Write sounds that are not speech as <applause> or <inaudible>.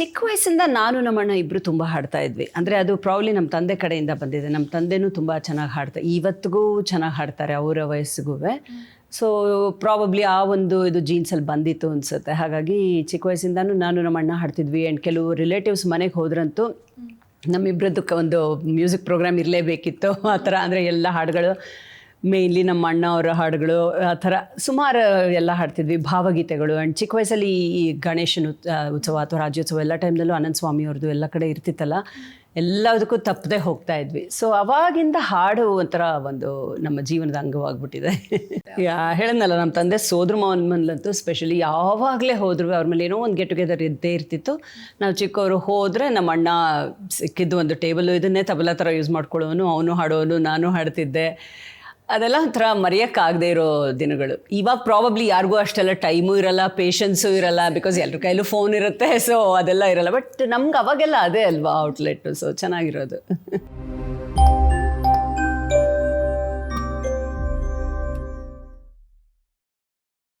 ಚಿಕ್ಕ ವಯಸ್ಸಿಂದ ನಾನು ನಮ್ಮಣ್ಣ ಇಬ್ಬರು ತುಂಬ ಹಾಡ್ತಾ ಇದ್ವಿ. ಅಂದರೆ ಅದು ಪ್ರಾಬ್ಲಿ ನಮ್ಮ ತಂದೆ ಕಡೆಯಿಂದ ಬಂದಿದೆ. ನಮ್ಮ ತಂದೆನೂ ತುಂಬ ಚೆನ್ನಾಗಿ ಹಾಡ್ತಾ ಇವತ್ತಿಗೂ ಚೆನ್ನಾಗಿ ಹಾಡ್ತಾರೆ ಅವರ ವಯಸ್ಸಿಗೂ. ಸೊ ಪ್ರಾಬಬ್ಲಿ ಆ ಒಂದು ಇದು ಜೀನ್ಸಲ್ಲಿ ಬಂದಿತ್ತು ಅನಿಸುತ್ತೆ. ಹಾಗಾಗಿ ಚಿಕ್ಕ ವಯಸ್ಸಿಂದನೂ ನಾನು ನಮ್ಮ ಅಣ್ಣ ಹಾಡ್ತಿದ್ವಿ ಆ್ಯಂಡ್ ಕೆಲವು ರಿಲೇಟಿವ್ಸ್ ಮನೆಗೆ ಹೋದ್ರಂತೂ ನಮ್ಮಿಬ್ಬರದ್ದು ಒಂದು ಮ್ಯೂಸಿಕ್ ಪ್ರೋಗ್ರಾಮ್ ಇರಲೇಬೇಕಿತ್ತು. ಆ ಥರ ಅಂದರೆ ಎಲ್ಲ ಹಾಡುಗಳು ಮೇಯ್ನ್ಲಿ ನಮ್ಮ ಅಣ್ಣ ಅವರ ಹಾಡುಗಳು, ಆ ಥರ ಸುಮಾರು ಎಲ್ಲ ಹಾಡ್ತಿದ್ವಿ. ಭಾವಗೀತೆಗಳು ಆ್ಯಂಡ್ ಚಿಕ್ಕ ವಯಸ್ಸಲ್ಲಿ ಈ ಗಣೇಶನ ಉತ್- ಉತ್ಸವ ಅಥವಾ ರಾಜ್ಯೋತ್ಸವ ಎಲ್ಲ ಟೈಮ್ದಲ್ಲೂ ಅನಂತ ಸ್ವಾಮಿ ಅವ್ರದ್ದು ಎಲ್ಲ ಕಡೆ ಇರ್ತಿತ್ತಲ್ಲ, ಎಲ್ಲದಕ್ಕೂ ತಪ್ಪದೆ ಹೋಗ್ತಾ ಇದ್ವಿ. ಸೊ ಅವಾಗಿಂದ ಹಾಡು ಒಂಥರ ಒಂದು ನಮ್ಮ ಜೀವನದ ಅಂಗವಾಗ್ಬಿಟ್ಟಿದೆ. <laughs> ಯಾ, ಹೇಳದ್ನಲ್ಲ ನಮ್ಮ ತಂದೆ ಸೋದ್ರ ಮಾವನ ಮನೇಲಂತೂ ಸ್ಪೆಷಲಿ ಯಾವಾಗಲೇ ಹೋದ್ರು ಅವ್ರ ಮೇಲೆ ಏನೋ ಒಂದು ಗೆಟ್ ಟುಗೆದರ್ ಇದ್ದೇ ಇರ್ತಿತ್ತು. ನಾವು ಚಿಕ್ಕವರು ಹೋದರೆ ನಮ್ಮ ಅಣ್ಣ ಸಿಕ್ಕಿದ್ದು ಒಂದು ಟೇಬಲು ಇದನ್ನೇ ತಬಲ ಥರ ಯೂಸ್ ಮಾಡ್ಕೊಳ್ಳೋನು, ಅವನು ಹಾಡೋನು, ನಾನು ಹಾಡ್ತಿದ್ದೆ. ಅದೆಲ್ಲ ಒಂಥರ ಮರೆಯೋಕ್ಕಾಗದೇ ಇರೋ ದಿನಗಳು. ಇವಾಗ ಪ್ರಾಬಬ್ಲಿ ಯಾರಿಗೂ ಅಷ್ಟೆಲ್ಲ ಟೈಮು ಇರಲ್ಲ ಪೇಷನ್ಸು ಇರಲ್ಲ ಬಿಕಾಸ್ ಎಲ್ಲರ ಕೈಲೂ ಫೋನ್ ಇರುತ್ತೆ ಸೊ ಅದೆಲ್ಲ ಇರಲ್ಲ. ಬಟ್ ನಮ್ಗೆ ಅವಾಗೆಲ್ಲ ಅದೇ ಅಲ್ವಾ ಔಟ್ಲೆಟ್ ಸೊ ಚೆನ್ನಾಗಿರೋದು. <laughs>